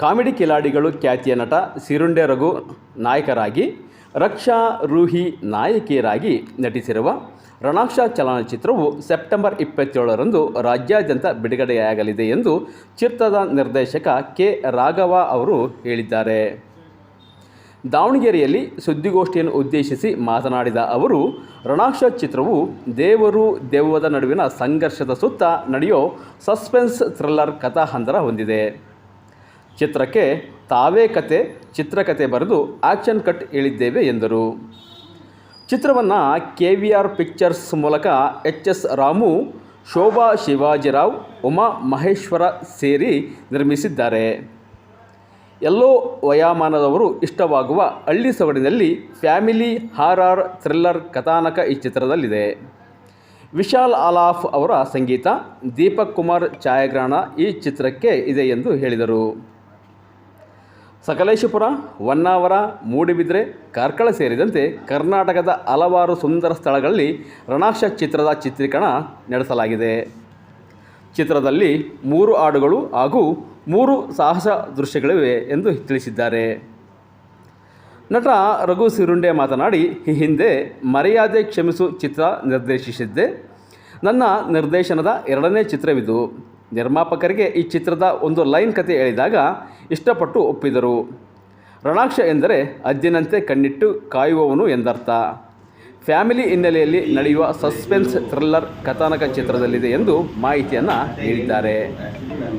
Comedy ಕಿಲಾಡಿಗಳು ಖ್ಯಾತಿಯ ನಟ ಸಿರುಂಡೆ ರಘು ನಾಯಕರಾಗಿ, ರಕ್ಷಾ ರೂಹಿ ನಾಯಕಿಯರಾಗಿ ನಟಿಸಿರುವ ರಣಾಕ್ಷ ಚಲನಚಿತ್ರವು ಸೆಪ್ಟೆಂಬರ್ ಇಪ್ಪತ್ತೇಳರಂದು ರಾಜ್ಯಾದ್ಯಂತ ಬಿಡುಗಡೆಯಾಗಲಿದೆ ಎಂದು ಚಿತ್ರದ ನಿರ್ದೇಶಕ ಕೆ. ರಾಘವ ಅವರು ಹೇಳಿದ್ದಾರೆ. ದಾವಣಗೆರೆಯಲ್ಲಿ ಸುದ್ದಿಗೋಷ್ಠಿಯನ್ನು ಉದ್ದೇಶಿಸಿ ಮಾತನಾಡಿದ ಅವರು, ರಣಾಕ್ಷ ಚಿತ್ರವು ದೇವರು ದೆವ್ವದ ನಡುವಿನ ಸಂಘರ್ಷದ ಸುತ್ತ ನಡೆಯೋ ಸಸ್ಪೆನ್ಸ್ ಥ್ರಿಲ್ಲರ್ ಕಥಾಹಂದರ ಹೊಂದಿದೆ. ಚಿತ್ರಕ್ಕೆ ತಾವೇ ಕತೆ ಚಿತ್ರಕಥೆ ಬರೆದು ಆಕ್ಷನ್ ಕಟ್ ಹೇಳಿದ್ದೇವೆ ಎಂದರು. ಚಿತ್ರವನ್ನು ಕೆ ವಿ ಆರ್ ಪಿಕ್ಚರ್ಸ್ ಮೂಲಕ ಎಚ್ ಎಸ್ ರಾಮು, ಶೋಭಾ ಶಿವಾಜಿರಾವ್, ಉಮಾ ಮಹೇಶ್ವರ ಸೇರಿ ನಿರ್ಮಿಸಿದ್ದಾರೆ. ಎಲ್ಲೋ ವಯಾಮಾನದವರು ಇಷ್ಟವಾಗುವ ಹಳ್ಳಿ ಸೊಗಡಿನಲ್ಲಿ ಫ್ಯಾಮಿಲಿ ಹಾರರ್ ಥ್ರಿಲ್ಲರ್ ಕಥಾನಕ ಈ ಚಿತ್ರದಲ್ಲಿದೆ. ವಿಶಾಲ್ ಆಲಾಫ್ ಅವರ ಸಂಗೀತ, ದೀಪಕ್ ಕುಮಾರ್ ಛಾಯಾಗ್ರಹಣ ಈ ಚಿತ್ರಕ್ಕೆ ಇದೆ ಎಂದು ಹೇಳಿದರು. ಸಕಲೇಶಪುರ, ಹೊನ್ನಾವರ, ಮೂಡಿಬಿದ್ರೆ, ಕಾರ್ಕಳ ಸೇರಿದಂತೆ ಕರ್ನಾಟಕದ ಹಲವಾರು ಸುಂದರ ಸ್ಥಳಗಳಲ್ಲಿ ರಣಾಕ್ಷ ಚಿತ್ರದ ಚಿತ್ರೀಕರಣ ನಡೆಸಲಾಗಿದೆ. ಚಿತ್ರದಲ್ಲಿ ಮೂರು ಹಾಡುಗಳು ಹಾಗೂ ಮೂರು ಸಾಹಸ ದೃಶ್ಯಗಳಿವೆ ಎಂದು ತಿಳಿಸಿದ್ದಾರೆ. ನಟ ರಘು ಸಿರುಂಡೆ ಮಾತನಾಡಿ, ಈ ಹಿಂದೆ ಮರ್ಯಾದೆ ಕ್ಷಮಿಸು ಚಿತ್ರ ನಿರ್ದೇಶಿಸಿದ್ದೆ. ನನ್ನ ನಿರ್ದೇಶನದ ಎರಡನೇ ಚಿತ್ರವಿದು. ನಿರ್ಮಾಪಕರಿಗೆ ಈ ಚಿತ್ರದ ಒಂದು ಲೈನ್ ಕತೆ ಹೇಳಿದಾಗ ಇಷ್ಟಪಟ್ಟು ಒಪ್ಪಿದರು. ರಣಾಕ್ಷ ಎಂದರೆ ಅಜ್ಜಿನಂತೆ ಕಣ್ಣಿಟ್ಟು ಕಾಯುವವನು ಎಂದರ್ಥ. ಫ್ಯಾಮಿಲಿ ಹಿನ್ನೆಲೆಯಲ್ಲಿ ನಡೆಯುವ ಸಸ್ಪೆನ್ಸ್ ಥ್ರಿಲ್ಲರ್ ಕಥಾನಕ ಚಿತ್ರದಲ್ಲಿದೆ ಎಂದು ಮಾಹಿತಿಯನ್ನು ನೀಡಿದ್ದಾರೆ. ನಾನು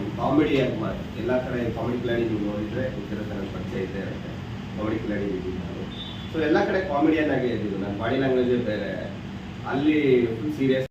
ಸೊ ಎಲ್ಲ ಕಡೆ ಕಾಮಿಡಿಯನ್ ಆಗಿ ಇದ್ದೀನಿ ಬಾಡಿ ಲ್ಯಾಂಗ್ವೇಜೇ ಬೇರೆ. ಅಲ್ಲಿ ಫುಲ್ ಸೀರಿಯಸ್